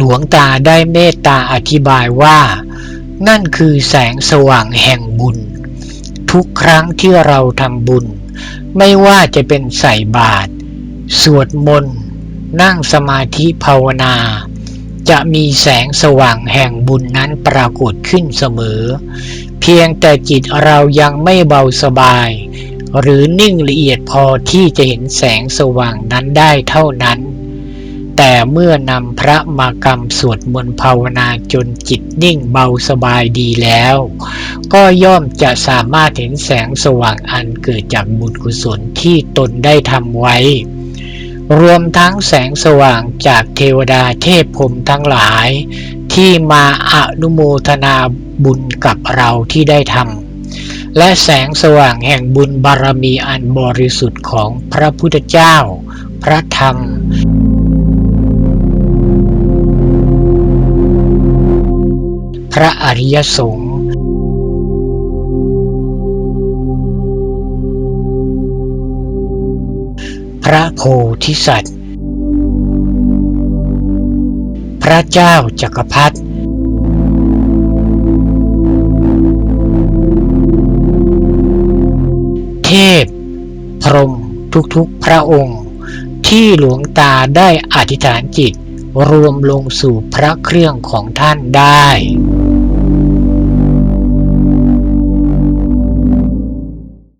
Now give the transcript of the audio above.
หลวงตาได้เมตตาอธิบายว่า นั่นคือแสงสว่างแห่งบุญ ทุกครั้งที่เราทำบุญ ไม่ว่าจะเป็นใส่บาตรสวดมนต์ นั่งสมาธิภาวนา จะมีแสงสว่างแห่งบุญนั้นปรากฏขึ้นเสมอ เพียงแต่จิตเรายังไม่เบาสบาย หรือนิ่งละเอียดพอที่จะเห็นแสงสว่างนั้นได้เท่านั้น แต่เมื่อนำพระมากรรมสวดมนต์ภาวนาจนจิตนิ่งเบาสบายดีแล้ว ก็ย่อมจะสามารถเห็นแสงสว่างอันเกิดจากบุญกุศลที่ตนได้ทำไว้ รวมทั้งแสงสว่างจากเทวดาเทพพรมทั้งหลาย ที่มาอนุโมทนาบุญกับเราที่ได้ทำและแสงสว่างแห่งบุญบารมีอันบริสุทธิ์ของพระพุทธเจ้า พระธรรม ระอริยสงฆ์พระโพธิสัตว์ พระเจ้าจักรพรรดิเทพ พรหมทุกๆพระองค์ ที่หลวงตาได้อธิษฐานจิตรวมลงสู่พระเครื่องของท่านได้